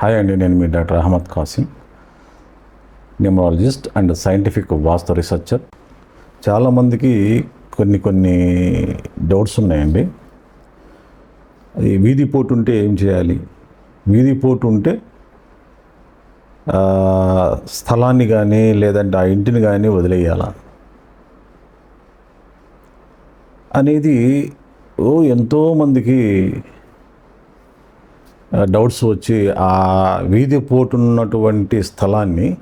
Hi అండి నేను మీ doctor Ahmed Khasim numerologist and scientific vastu researcher. చాలామందికి కొన్ని కొన్ని డౌట్స్ ఉన్నాయండి. అది వీధి పోటు ఉంటే ఏం చేయాలి? వీధి పోటు ఉంటే స్థలాన్ని కానీ లేదంటే ఆ ఇంటిని కానీ వదిలేయాలా? అనేది ఓ ఎంతోమందికి డౌట్స్ వచ్చి ఆ వీధి పోటున్నటువంటి స్థలాన్ని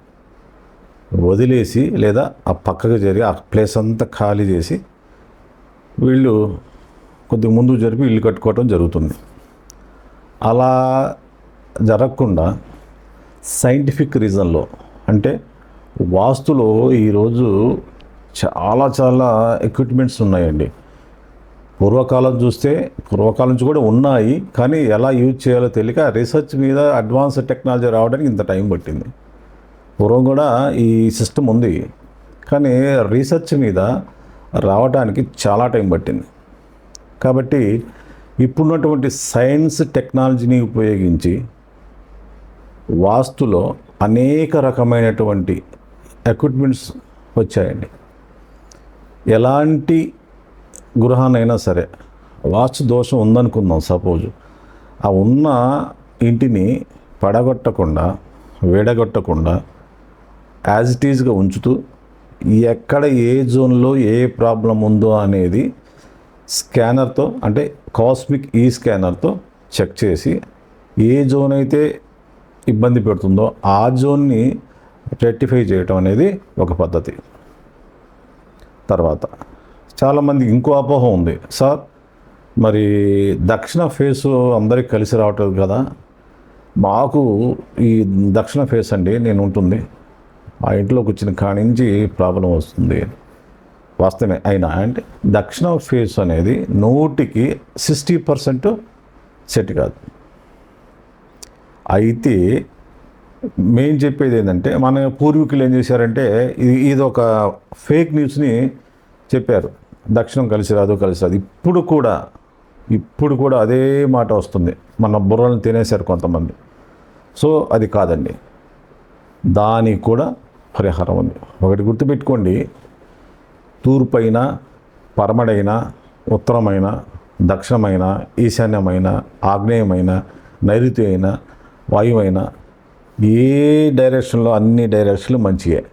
వదిలేసి లేదా ఆ పక్కకు జరిగి ఆ ప్లేస్ అంతా ఖాళీ చేసి వీళ్ళు కొద్ది ముందుకు జరిపి ఇల్లు కట్టుకోవటం జరుగుతుంది. అలా జరగకుండా సైంటిఫిక్ రీజన్లో అంటే వాస్తులో ఈరోజు చాలా చాలా ఎక్విప్మెంట్స్ ఉన్నాయండి. పూర్వకాలం చూస్తే పూర్వకాలం నుంచి కూడా ఉన్నాయి కానీ ఎలా యూజ్ చేయాలో తెలియక రీసెర్చ్ మీద అడ్వాన్స్ టెక్నాలజీ రావడానికి ఇంత టైం పట్టింది. పూర్వం కూడా ఈ సిస్టమ్ ఉంది కానీ రీసెర్చ్ మీద రావడానికి చాలా టైం పట్టింది. కాబట్టి ఇప్పుడున్నటువంటి సైన్స్ టెక్నాలజీని ఉపయోగించి వాస్తులో అనేక రకమైనటువంటి ఎక్విప్మెంట్స్ వచ్చాయండి. ఎలాంటి గృహానైనా సరే వాస్తు దోషం ఉందనుకుందాం సపోజ్. ఆ ఉన్న ఇంటిని పడగొట్టకుండా వేడగొట్టకుండా యాజ్ ఇట్ ఈజ్గా ఉంచుతూ ఎక్కడ ఏ జోన్లో ఏ ప్రాబ్లం ఉందో అనేది స్కానర్తో అంటే కాస్మిక్ ఈ స్కానర్తో చెక్ చేసి ఏ జోన్ అయితే ఇబ్బంది పెడుతుందో ఆ జోన్ని రెక్టిఫై చేయటం అనేది ఒక పద్ధతి. తర్వాత చాలామందికి ఇంకో అపోహ ఉంది. సార్ మరి దక్షిణ ఫేసు అందరికి కలిసి రావట్లేదు కదా? మాకు ఈ దక్షిణ ఫేస్ అండి నేను ఉంటుంది. ఆ ఇంట్లోకి వచ్చిన కాడి నుంచి ప్రాబ్లం వస్తుంది. వాస్తవమే. అయినా అంటే దక్షిణ ఫేస్ అనేది నూటికి సిక్స్టీ పర్సెంట్ సెట్ కాదు. అయితే మేం చెప్పేది ఏంటంటే మన పూర్వీకులు ఏం చేశారంటే ఇది ఇది ఒక ఫేక్ న్యూస్ని చెప్పారు. దక్షిణం కలిసి రాదు కలిసి రాదు. ఇప్పుడు కూడా ఇప్పుడు కూడా అదే మాట వస్తుంది. మన బుర్రలను తినేశారు కొంతమంది. సో అది కాదండి. దానికి కూడా పరిహారం ఉంది. ఒకటి గుర్తుపెట్టుకోండి. తూర్పైన పరమడైన ఉత్తరమైన దక్షిణమైన ఈశాన్యమైన ఆగ్నేయమైన నైరుతి అయిన వాయువైన ఏ డైరెక్షన్లో అన్ని డైరెక్షన్లు మంచియే.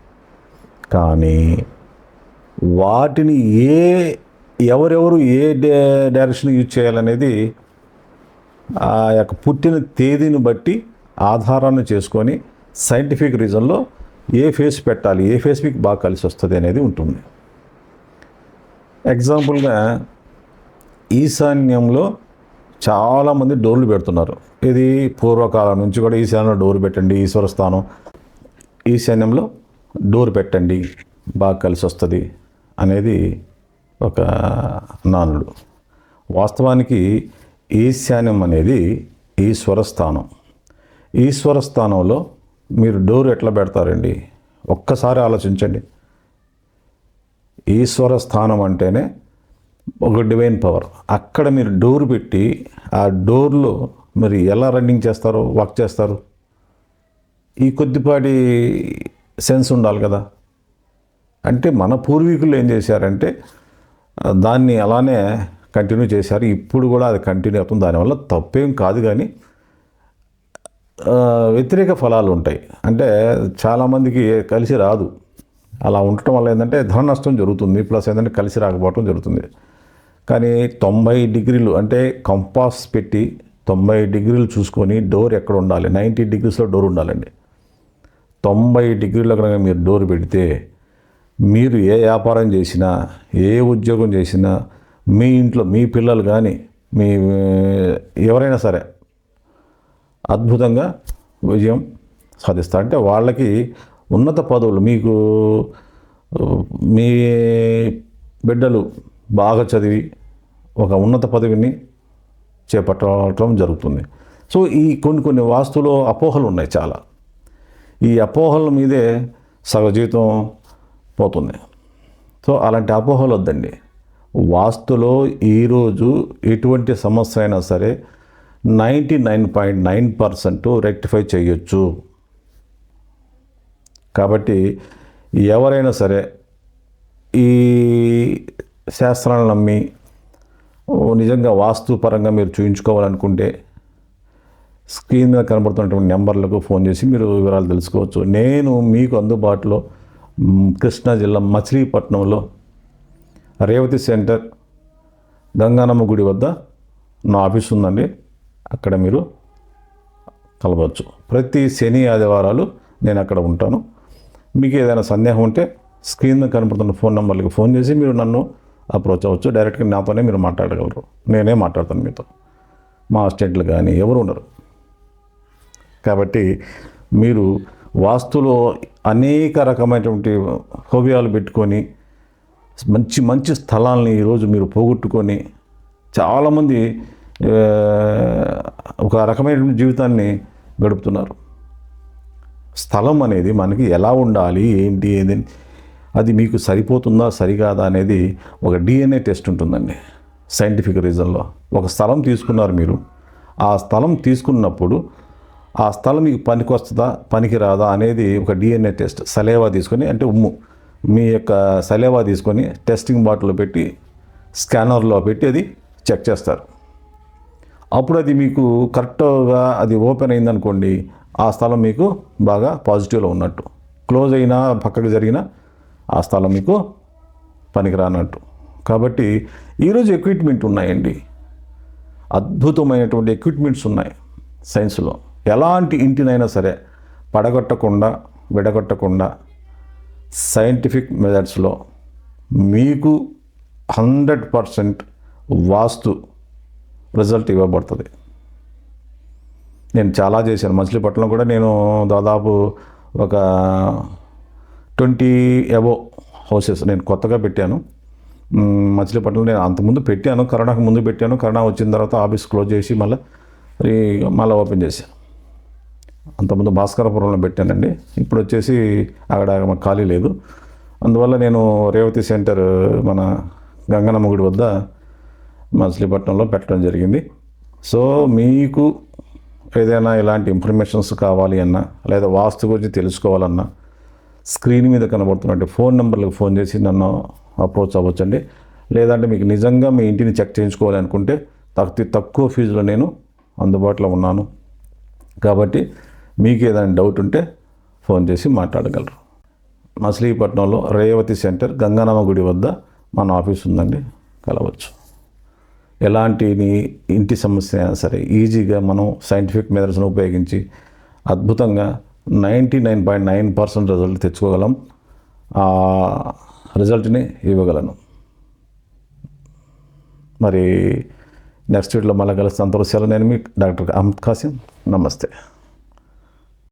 కానీ వాటిని ఏ ఎవరెవరు ఏ డే- డైరెక్షన్ యూజ్ చేయాలనేది ఆ యొక్క పుట్టిన తేదీని బట్టి ఆధారాన్ని చేసుకొని సైంటిఫిక్ రీజన్లో ఏ ఫేస్ పెట్టాలి ఏ ఫేస్ మీకు బాగా కలిసి వస్తుంది అనేది ఉంటుంది. ఎగ్జాంపుల్గా ఈశాన్యంలో చాలామంది డోర్లు పెడుతున్నారు. ఇది పూర్వకాలం నుంచి కూడా ఈశాన్యంలో డోర్ పెట్టండి ఈశ్వర స్థానం. ఈశాన్యంలో డోర్ పెట్టండి బాగా కలిసి వస్తుంది. అనేది ఒక నానుడు వాస్తవానికి ఈశాన్యం అనేది ఈశ్వర స్థానం ఈశ్వర స్థానంలో మీరు డోర్ ఎట్లా పెడతారండి? ఒక్కసారి ఆలోచించండి. ఈశ్వర స్థానం అంటేనే ఒక డివైన్ పవర్. అక్కడ మీరు డోర్ పెట్టి ఆ డోర్లో మరి ఎలా రన్నింగ్ చేస్తారో వర్క్ చేస్తారు? ఈ కొద్దిపాటి సెన్స్ ఉండాలి కదా. అంటే మన పూర్వీకులు ఏం చేశారంటే దాన్ని అలానే కంటిన్యూ చేశారు. ఇప్పుడు కూడా అది కంటిన్యూ అవుతుంది. దానివల్ల తప్పేం కాదు కానీ వ్యతిరేక ఫలాలు ఉంటాయి. అంటే చాలామందికి కలిసి రాదు. అలా ఉండటం వల్ల ఏంటంటే ధన నష్టం జరుగుతుంది. ప్లస్ ఏంటంటే కలిసి రాకపోవటం జరుగుతుంది. కానీ తొంభై డిగ్రీలు అంటే కంపాస్ పెట్టి తొంభై డిగ్రీలు చూసుకొని డోర్ ఎక్కడ ఉండాలి? నైంటీ డిగ్రీస్లో డోర్ ఉండాలండి. తొంభై డిగ్రీలో కనుక మీరు డోర్ పెడితే మీరు ఏ వ్యాపారం చేసినా ఏ ఉద్యోగం చేసినా మీ ఇంట్లో మీ పిల్లలు కానీ మీ ఎవరైనా సరే అద్భుతంగా విజయం సాధిస్తారు. అంటే వాళ్ళకి ఉన్నత పదవులు మీకు మీ బిడ్డలు బాగా చదివి ఒక ఉన్నత పదవిని చేపట్టడం జరుగుతుంది. సో ఈ కొన్ని కొన్ని వాస్తులో అపోహలు ఉన్నాయి చాలా. ఈ అపోహల మీదే సగ జీతం పోతుంది. సో అలాంటి అపోహలు వద్దండి. వాస్తులో ఈరోజు ఎటువంటి సమస్య అయినా సరే ninety nine point nine percent rectify చేయొచ్చు. కాబట్టి ఎవరైనా సరే ఈ శాస్త్రాలను నమ్మి ఓ నిజంగా వాస్తుపరంగా మీరు చూయించుకోవాలనుకుంటే స్క్రీన్ మీద కనబడుతున్నటువంటి నెంబర్లకు ఫోన్ చేసి మీరు వివరాలు తెలుసుకోవచ్చు. నేను మీకు అందుబాటులో కృష్ణా జిల్లా మచిలీపట్నంలో రేవతి సెంటర్ గంగానమ్మ గుడి వద్ద నా ఆఫీస్ ఉందండి. అక్కడ మీరు కలవచ్చు. ప్రతి శని ఆదివారాలు నేను అక్కడ ఉంటాను. మీకు ఏదైనా సందేహం ఉంటే స్క్రీన్ మీద కనపడుతున్న ఫోన్ నెంబర్లకి ఫోన్ చేసి మీరు నన్ను అప్రోచ్ అవ్వచ్చు. డైరెక్ట్గా నాతోనే మీరు మాట్లాడగలరు. నేనే మాట్లాడతాను మీతో. మా అసిస్టెంట్లు కానీ ఎవరు ఉండరు. కాబట్టి మీరు వాస్తులో అనేక రకమైనటువంటి హోబియాలు పెట్టుకొని మంచి మంచి స్థలాల్ని ఈరోజు మీరు పోగొట్టుకొని చాలామంది ఒక రకమైనటువంటి జీవితాన్ని గడుపుతున్నారు. స్థలం అనేది మనకి ఎలా ఉండాలి? ఏంటి? ఏది? అది మీకు సరిపోతుందా? సరికాదా? అనేది ఒక డిఎన్ఏ టెస్ట్ ఉంటుందండి. సైంటిఫిక్ రీజన్లో ఒక స్థలం తీసుకున్నారు మీరు. ఆ స్థలం తీసుకున్నప్పుడు ఆ స్థలం మీకు పనికి వస్తుందా పనికి రాదా అనేది ఒక డిఎన్ఏ టెస్ట్ సలేవా తీసుకొని అంటే ఉమ్ము మీ యొక్క సలేవా తీసుకొని టెస్టింగ్ బాటిల్లో పెట్టి స్కానర్లో పెట్టి అది చెక్ చేస్తారు. అప్పుడు అది మీకు కరెక్ట్గా అది ఓపెన్ అయిందనుకోండి ఆ స్థలం మీకు బాగా పాజిటివ్లో ఉన్నట్టు. క్లోజ్ అయినా పక్కకు జరిగినా ఆ స్థలం మీకు పనికిరానట్టు. కాబట్టి ఈరోజు ఎక్విప్మెంట్ ఉన్నాయండి. అద్భుతమైనటువంటి ఎక్విప్మెంట్స్ ఉన్నాయి సైన్స్లో ఎలాంటి ఇంటినైనా సరే పడగొట్టకుండా విడగొట్టకుండా సైంటిఫిక్ మెథడ్స్లో మీకు హండ్రెడ్ పర్సెంట్ వాస్తు రిజల్ట్ ఇవ్వబడుతుంది. నేను చాలా చేశాను. మచిలీపట్నం కూడా నేను దాదాపు ఒక ట్వంటీ అబో హౌసెస్ నేను కొత్తగా పెట్టాను. మచిలీపట్నం నేను అంతకుముందు పెట్టాను. కరోనాకు ముందు పెట్టాను. కరోనా వచ్చిన తర్వాత ఆఫీస్ క్లోజ్ చేసి మళ్ళీ మళ్ళీ ఓపెన్ చేశాను. అంతకుముందు భాస్కరపురంలో పెట్టానండి. ఇప్పుడు వచ్చేసి అక్కడ మాకు ఖాళీ లేదు. అందువల్ల నేను రేవతి సెంటర్ మన గంగనమ్మ గుడి వద్ద మచిలీపట్నంలో పెట్టడం జరిగింది. సో మీకు ఏదైనా ఇలాంటి ఇన్ఫర్మేషన్స్ కావాలి అన్నా లేదా వాస్తు గురించి తెలుసుకోవాలన్నా స్క్రీన్ మీద కనబడుతున్నట్టు ఫోన్ నెంబర్లకు ఫోన్ చేసి నన్ను అప్రోచ్ అవ్వచ్చండి. లేదంటే మీకు నిజంగా మీ ఇంటిని చెక్ చేయించుకోవాలనుకుంటే తక్కువ తక్కువ ఫీజులో నేను అందుబాటులో ఉన్నాను. కాబట్టి మీకు ఏదైనా డౌట్ ఉంటే ఫోన్ చేసి మాట్లాడగలరు. మచిలీపట్నంలో రేవతి సెంటర్ గంగానమ్మ గుడి వద్ద మన ఆఫీస్ ఉందండి. కలవచ్చు. ఎలాంటి ఇంటి సమస్య అయినా సరే ఈజీగా మనం సైంటిఫిక్ మెథడ్స్ను ఉపయోగించి అద్భుతంగా ninety nine point nine percent result తెచ్చుకోగలం. ఆ రిజల్ట్ని ఇవ్వగలను. మరి నెక్స్ట్ వీడియోలో మళ్ళీ కలుస్తాను అంతవరకు నేను మీ డాక్టర్ అహ్మద్ కాసిం నమస్తే.